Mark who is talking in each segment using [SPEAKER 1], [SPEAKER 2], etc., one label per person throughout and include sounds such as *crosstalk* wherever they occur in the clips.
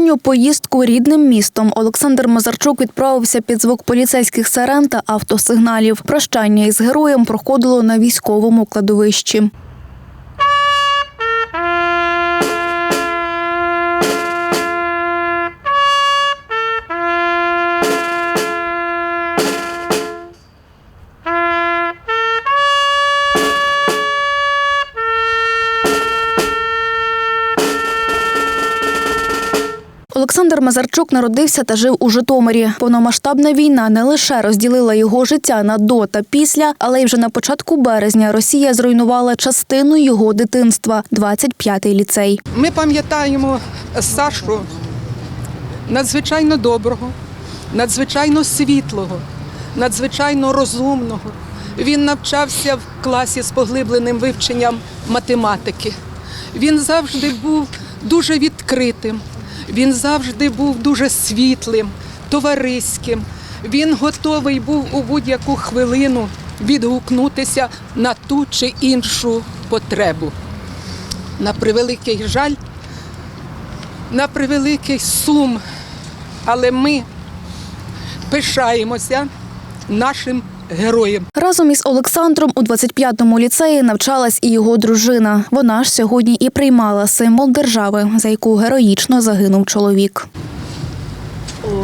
[SPEAKER 1] останню поїздку рідним містом Олександр Мазарчук відправився під звук поліцейських сирен та автосигналів. Прощання із героєм проходило на військовому кладовищі. Олександр Мазарчук народився та жив у Житомирі. Повномасштабна війна не лише розділила його життя на до та після, але й вже на початку березня Росія зруйнувала частину його дитинства 25-й ліцей.
[SPEAKER 2] Ми пам'ятаємо Сашу надзвичайно доброго, надзвичайно світлого, надзвичайно розумного. Він навчався в класі з поглибленим вивченням математики. Він завжди був дуже відкритим, він завжди був дуже світлим, товариським. Він готовий був у будь-яку хвилину відгукнутися на ту чи іншу потребу. На превеликий жаль, на превеликий сум, але ми пишаємося нашим героєм.
[SPEAKER 1] Разом із Олександром у 25-му ліцеї навчалась і його дружина. Вона ж сьогодні і приймала символ держави, за яку героїчно загинув чоловік.
[SPEAKER 3] Оже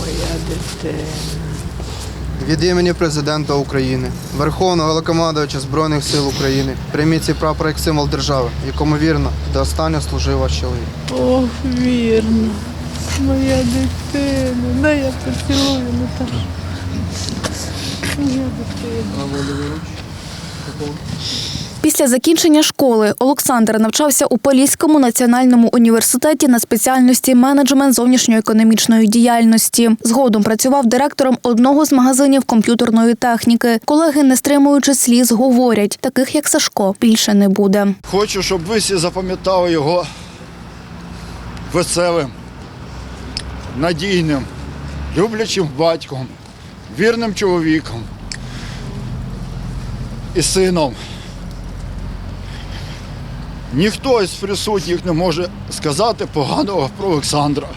[SPEAKER 3] моя дитина Від імені президента України, Верховного Головнокомандувача Збройних сил України, прийміть цей прапор як символ держави, якому вірно до останнього служив ваш чоловік.
[SPEAKER 4] Ох, вірно. Моя дитина. Дай я поцілую, Наташа.
[SPEAKER 1] Після закінчення школи Олександр навчався у Поліському національному університеті на спеціальності менеджмент зовнішньоекономічної діяльності. Згодом працював директором одного з магазинів комп'ютерної техніки. Колеги, не стримуючи сліз, говорять, таких як Сашко більше не буде.
[SPEAKER 5] Хочу, щоб ви всі запам'ятали його веселим, надійним, люблячим батьком, вірним чоловіком і сином. Ніхто із присутніх не може сказати поганого про Олександра.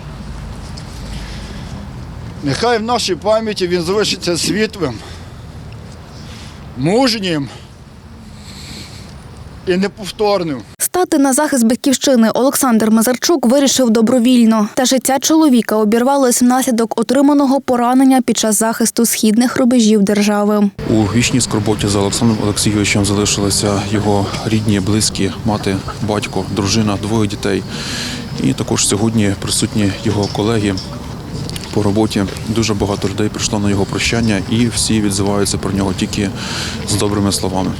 [SPEAKER 5] Нехай в нашій пам'яті він залишиться світлим, мужнім і неповторним.
[SPEAKER 1] Стати на захист батьківщини Олександр Мазарчук вирішив добровільно. Та життя чоловіка обірвалось внаслідок отриманого поранення під час захисту східних рубежів держави.
[SPEAKER 6] У вічній скорботі за Олександром Олексійовичем залишилися його рідні, близькі, мати, батько, дружина, двоє дітей. І також сьогодні присутні його колеги по роботі. Дуже багато людей прийшло на його прощання, і всі відзиваються про нього тільки з добрими словами.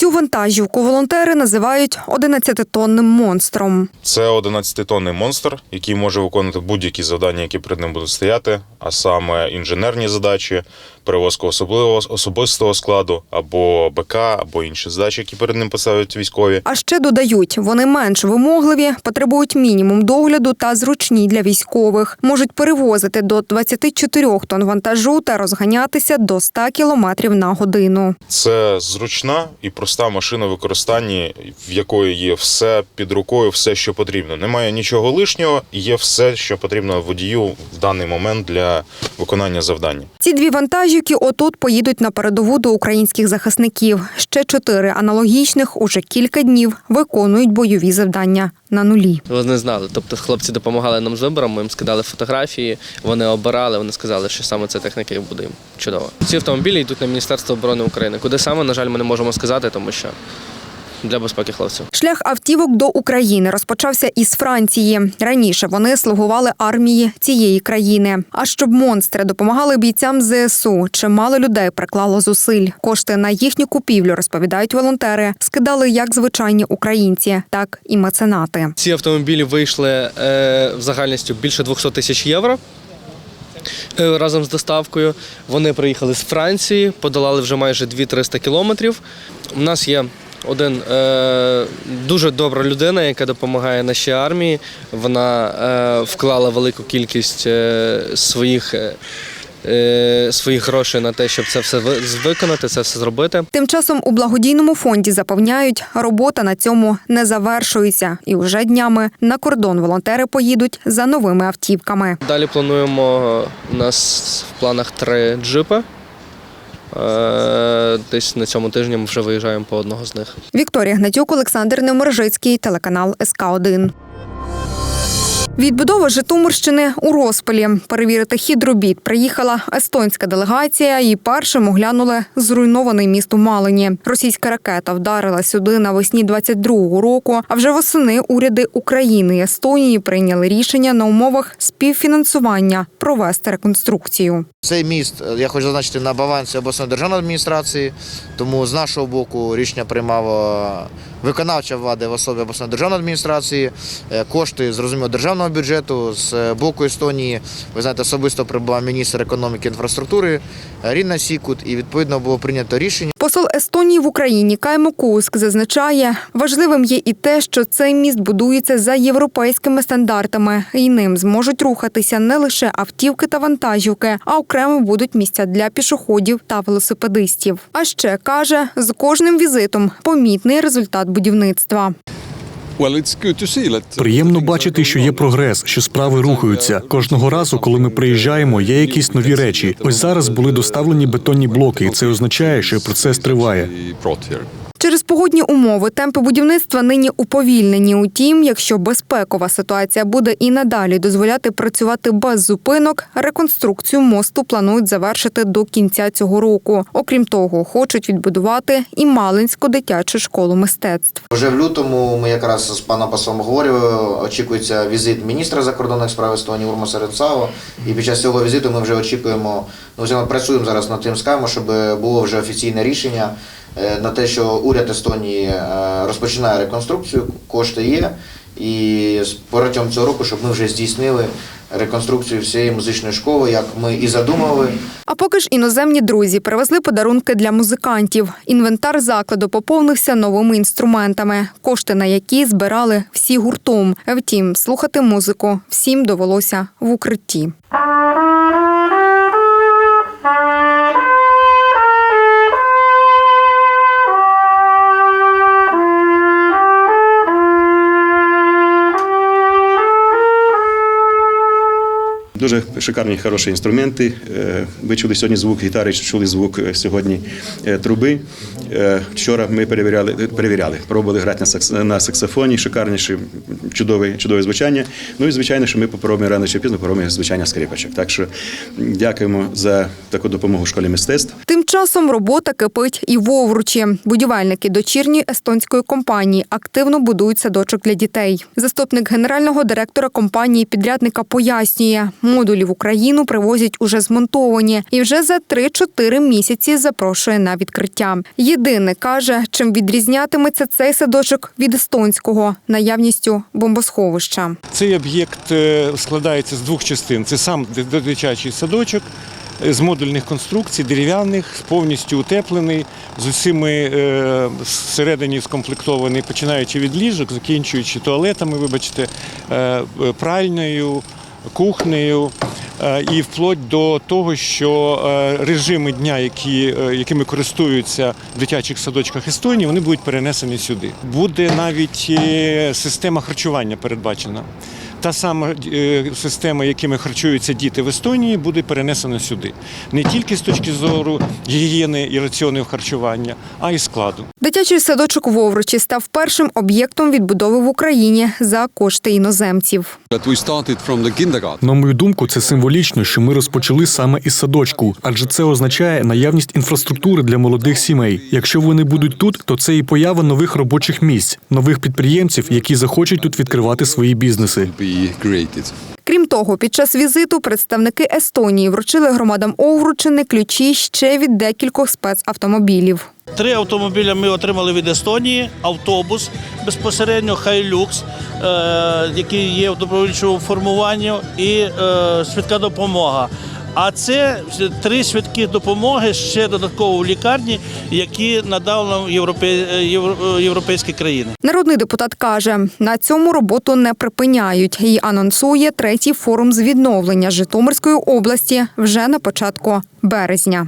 [SPEAKER 7] Цю вантажівку волонтери називають 11-тонним монстром.
[SPEAKER 8] Це 11-тонний монстр, який може виконувати будь-які завдання, які перед ним будуть стояти, а саме інженерні задачі, перевозка особливого особистого складу, або БК, або інші задачі, які перед ним поставлять військові.
[SPEAKER 7] А ще додають, вони менш вимогливі, потребують мінімум догляду та зручні для військових. Можуть перевозити до 24 тонн вантажу та розганятися до 100 кілометрів на годину.
[SPEAKER 8] Це зручна і проста машина в використанні, в якої є все під рукою, все, що потрібно. Немає нічого лишнього, є все, що потрібно водію в даний момент для виконання завдання.
[SPEAKER 7] Ці дві вантажівки отут поїдуть на передову до українських захисників. Ще чотири аналогічних уже кілька днів виконують бойові завдання на нулі.
[SPEAKER 9] Вони знали. Тобто хлопці допомагали нам з вибором, ми їм скидали фотографії, вони обирали, вони сказали, що саме ця техніка їх буде їм чудово. Ці автомобілі йдуть на Міністерство оборони України. Куди саме, на жаль, ми не можемо сказати, тому що для безпеки хлопців.
[SPEAKER 7] Шлях автівок до України розпочався із Франції. Раніше вони слугували армії цієї країни. А щоб монстри допомагали бійцям ЗСУ, чимало людей приклало зусиль. Кошти на їхню купівлю розповідають волонтери. Скидали як звичайні українці, так і меценати.
[SPEAKER 9] Ці автомобілі вийшли е, в загальністю більше 200 тисяч євро. е, разом з доставкою. Вони приїхали з Франції, подолали вже майже 2-300 кілометрів. У нас є один е, дуже добра людина, яка допомагає нашій армії. Вона е, вклала велику кількість е, своїх. Е, е, своїх грошей на те, щоб це все ви- виконати, це все зробити.
[SPEAKER 7] Тим часом у благодійному фонді запевняють, робота на цьому не завершується, і уже днями на кордон волонтери поїдуть за новими автівками.
[SPEAKER 9] Далі плануємо у нас в планах три джипи. Десь на цьому тижні ми вже виїжджаємо по одного з них.
[SPEAKER 7] Вікторія Гнатюк, Олександр Неморжицький, телеканал СК 1 Відбудова Житомирщини у розпалі. Перевірити хід робіт приїхала естонська делегація і першим оглянули зруйнований міст у Малині. Російська ракета вдарила сюди навесні 22-го року. А вже восени уряди України і Естонії прийняли рішення на умовах співфінансування провести реконструкцію.
[SPEAKER 10] Цей міст я хочу зазначити на балансі обласної державної адміністрації, тому з нашого боку рішення приймала виконавча влада в особі обласної державної адміністрації. Е, Кошти зрозуміло державного бюджету з е, боку Естонії. Ви знаєте, особисто прибула міністр економіки і інфраструктури е, Ріна Сікут, і відповідно було прийнято рішення.
[SPEAKER 7] Посол Естонії в Україні Каймо Куск зазначає, важливим є і те, що цей міст будується за європейськими стандартами, і ним зможуть рухатися не лише автівки та вантажівки, а окремо будуть місця для пішоходів та велосипедистів. А ще каже, з кожним візитом помітний результат будівництва.
[SPEAKER 11] Приємно бачити, що є прогрес, що справи рухаються. Кожного разу, коли ми приїжджаємо, є якісь нові речі. Ось зараз були доставлені бетонні блоки, і це означає, що процес триває.
[SPEAKER 7] Через погодні умови темпи будівництва нині уповільнені. Утім, якщо безпекова ситуація буде і надалі дозволяти працювати без зупинок, реконструкцію мосту планують завершити до кінця цього року. Окрім того, хочуть відбудувати і Малинську дитячу школу мистецтв.
[SPEAKER 10] Вже в лютому ми якраз з паном послом говорили, очікується візит міністра закордонних справ Естонії Урма Серенцаво. І під час цього візиту ми вже очікуємо, ну ми працюємо зараз над тим скаємо, щоб було вже офіційне рішення е, на те, що уряд Естонії е, розпочинає реконструкцію, кошти є. І протягом цього року, щоб ми вже здійснили реконструкцію всієї музичної школи, як ми і задумали.
[SPEAKER 7] А поки ж іноземні друзі привезли подарунки для музикантів. Інвентар закладу поповнився новими інструментами, кошти на які збирали всі гуртом. Втім, слухати музику всім довелося в укритті.
[SPEAKER 12] Дуже шикарні, хороші інструменти. Е, Ви чули сьогодні звук гітари, чули звук е, сьогодні е, труби. Е, Вчора ми перевіряли, перевіряли, пробували грати на сакс- на саксофоні, шикарніше, чудове, чудове звучання. Ну і звичайно, що ми попробуємо рано чи пізно попробуємо звучання скрипочок. Так що дякуємо за таку допомогу школі мистецтв.
[SPEAKER 7] Тим часом робота кипить і в Овручі. Будівельники дочірньої естонської компанії активно будують садочок для дітей. Заступник генерального директора компанії підрядника пояснює, модулі в Україну привозять уже змонтовані і вже за 3-4 місяці запрошує на відкриття. Єдине каже, чим відрізнятиметься цей садочок від естонського наявністю бомбосховища.
[SPEAKER 13] Цей об'єкт е, складається з двох частин. Це сам ди- дитячий садочок е, з модульних конструкцій, дерев'яних, повністю утеплений, з усіми е, всередині скомплектований, починаючи від ліжок, закінчуючи туалетами, вибачте, пральнею, кухнею. е, І вплоть до того, що е, режими дня, які, е, якими користуються в дитячих садочках Естонії, вони будуть перенесені сюди. Буде навіть система харчування передбачена. Та сама е, система, якими харчуються діти в Естонії, буде перенесена сюди. Не тільки з точки зору гігієни і раціонів харчування, а й складу.
[SPEAKER 7] Дитячий садочок в Овручі став першим об'єктом відбудови в Україні за кошти іноземців.
[SPEAKER 11] На мою думку, це символічно, що ми розпочали саме із садочку, адже це означає наявність інфраструктури для молодих сімей. Якщо вони будуть тут, то це і поява нових робочих місць, нових підприємців, які захочуть тут відкривати свої бізнеси.
[SPEAKER 7] Крім того, під час візиту представники Естонії вручили громадам Овручини ключі ще від декількох спецавтомобілів.
[SPEAKER 14] Три автомобіля ми отримали від Естонії, автобус безпосередньо Хайлюкс, е, який є в добровольчому формуванні, і е, швидка допомога. А це три швидкі допомоги ще додатково в лікарні, які надав нам європей- європейські країни.
[SPEAKER 7] Народний депутат каже, на цьому роботу не припиняють і анонсує третій форум з відновлення Житомирської області вже на початку березня.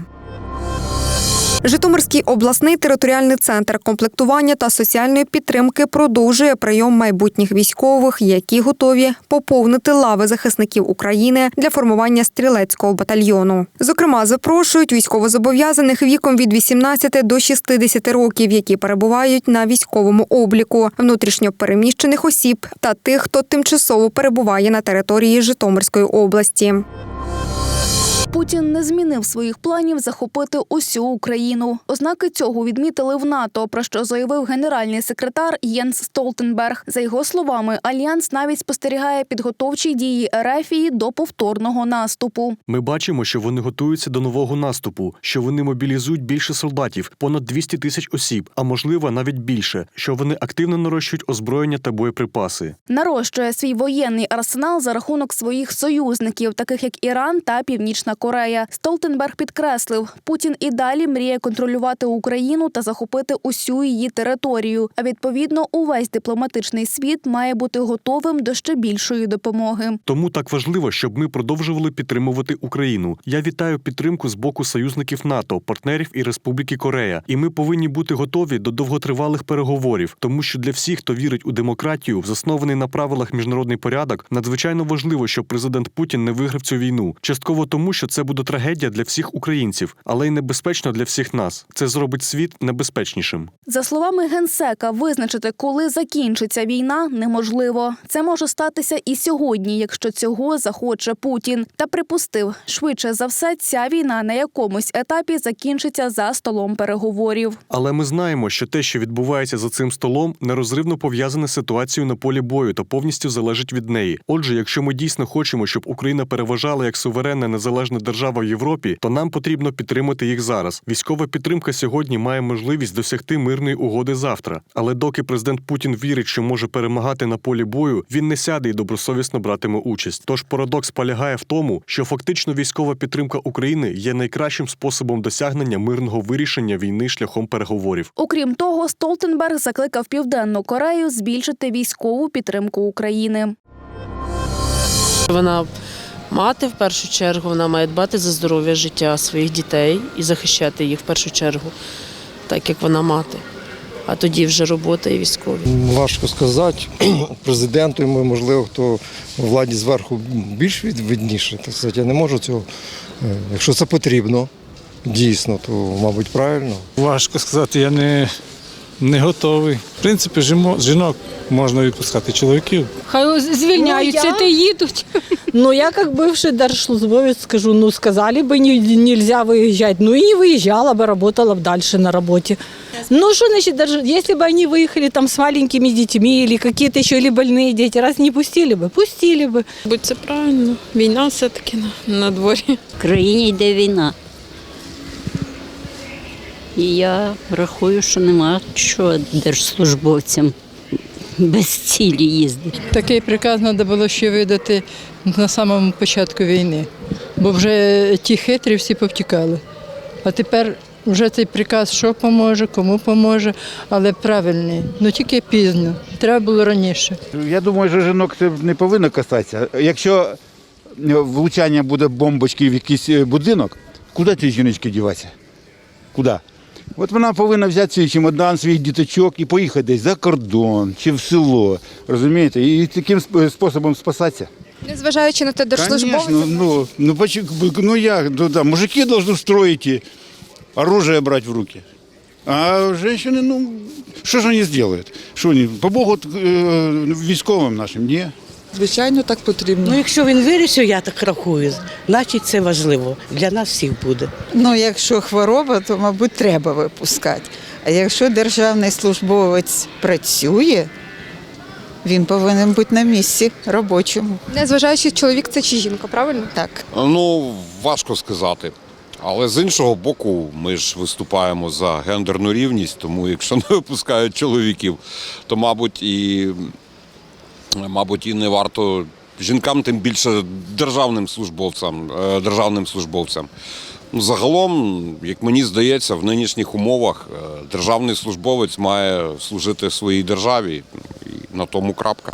[SPEAKER 7] Житомирський обласний територіальний центр комплектування та соціальної підтримки продовжує прийом майбутніх військових, які готові поповнити лави захисників України для формування стрілецького батальйону. Зокрема, запрошують військовозобов'язаних віком від 18 до 60 років, які перебувають на військовому обліку, внутрішньо переміщених осіб та тих, хто тимчасово перебуває на території Житомирської області.
[SPEAKER 1] Путін не змінив своїх планів захопити усю Україну. Ознаки цього відмітили в НАТО, про що заявив генеральний секретар Єнс Столтенберг. За його словами, альянс навіть спостерігає підготовчі дії Ерефії до повторного наступу.
[SPEAKER 11] Ми бачимо, що вони готуються до нового наступу, що вони мобілізують більше солдатів, понад 200 тисяч осіб, а можливо навіть більше, що вони активно нарощують озброєння та боєприпаси.
[SPEAKER 1] Нарощує свій воєнний арсенал за рахунок своїх союзників, таких як Іран та Північна Корея. Столтенберг підкреслив, Путін і далі мріє контролювати Україну та захопити усю її територію. А відповідно, увесь дипломатичний світ має бути готовим до ще більшої допомоги.
[SPEAKER 11] Тому так важливо, щоб ми продовжували підтримувати Україну. Я вітаю підтримку з боку союзників НАТО, партнерів і Республіки Корея. І ми повинні бути готові до довготривалих переговорів, тому що для всіх, хто вірить у демократію, заснований на правилах міжнародний порядок, надзвичайно важливо, щоб президент Путін не виграв цю війну. Частково тому, що це буде трагедія для всіх українців, але й небезпечно для всіх нас. Це зробить світ небезпечнішим.
[SPEAKER 1] За словами генсека, визначити, коли закінчиться війна, неможливо. Це може статися і сьогодні, якщо цього захоче Путін. Та припустив, швидше за все, ця війна на якомусь етапі закінчиться за столом переговорів.
[SPEAKER 11] Але ми знаємо, що те, що відбувається за цим столом, нерозривно пов'язане з ситуацією на полі бою та повністю залежить від неї. Отже, якщо ми дійсно хочемо, щоб Україна переважала як суверенна незалежна держава в Європі, то нам потрібно підтримати їх зараз. Військова підтримка сьогодні має можливість досягти мирної угоди завтра. Але доки президент Путін вірить, що може перемагати на полі бою, він не сяде і добросовісно братиме участь. Тож парадокс полягає в тому, що фактично військова підтримка України є найкращим способом досягнення мирного вирішення війни шляхом переговорів.
[SPEAKER 1] Окрім того, Столтенберг закликав Південну Корею збільшити військову підтримку України.
[SPEAKER 4] Вона мати в першу чергу, вона має дбати за здоров'я життя своїх дітей і захищати їх в першу чергу, так як вона мати. А тоді вже робота і військові.
[SPEAKER 15] Важко сказати. *clears throat* Президенту, йому, можливо, хто у владі зверху більш від- видніше. Так сказати, я не можу цього. е, Якщо це потрібно, дійсно, то, мабуть, правильно.
[SPEAKER 13] Важко сказати, я не, не готовий. В принципі, жінок можна відпускати чоловіків.
[SPEAKER 16] Хай звільняються
[SPEAKER 17] Ну, я-
[SPEAKER 16] та їдуть. *laughs*
[SPEAKER 17] Ну, я как бывший держслужбовец скажу, ну, сказали бы, не, нельзя выезжать. Ну, и не выезжала бы, работала бы дальше на работе. Ну, что значит, даже если бы они выехали там с маленькими детьми или какие-то еще или больные дети, раз не пустили бы, пустили бы.
[SPEAKER 4] Будь це правильно. Війна все-таки на, на дворі.
[SPEAKER 16] В країні йде війна. І я рахую, що нема що держслужбовцям без цілі їздити.
[SPEAKER 4] Такий приказ треба було ще видати на самому початку війни, бо вже ті хитрі всі повтікали. А тепер вже цей приказ що поможе, кому поможе, але правильний. Ну тільки пізно. Треба було раніше.
[SPEAKER 5] Я думаю, що жінок це не повинно касатися. Якщо е, влучання буде бомбочки в якийсь е, будинок, куди ці жіночки діватися? Куди? От вона повинна взяти свій чемодан, своїх діточок і поїхати десь за кордон чи в село. Розумієте? І таким способом спасатися.
[SPEAKER 17] Незважаючи на те,
[SPEAKER 5] Конечно, ну, ну, почему- ну як, ну, да, мужики должны строить и оружие брать в руки. А женщины, ну, что же они сделают? Что они, помогут э, військовим нашим, ні?
[SPEAKER 4] Звичайно, так потрібно.
[SPEAKER 16] Ну, якщо він вирішив, я так рахую, значить це важливо. Для нас всіх буде.
[SPEAKER 4] Ну, якщо хвороба, то, мабуть, треба випускати. А якщо державний службовець працює, він повинен бути на місці робочому.
[SPEAKER 17] Незважаючи, чоловік це чи жінка, правильно?
[SPEAKER 4] Так.
[SPEAKER 18] Ну, важко сказати. Але з іншого боку, ми ж виступаємо за гендерну рівність, тому якщо *laughs* не випускають чоловіків, то, мабуть, і, мабуть, і не варто жінкам, тим більше державним службовцям. е, Державним службовцям. Ну, загалом, як мені здається, в нинішніх умовах е, державний службовець має служити своїй державі, на тому крапка.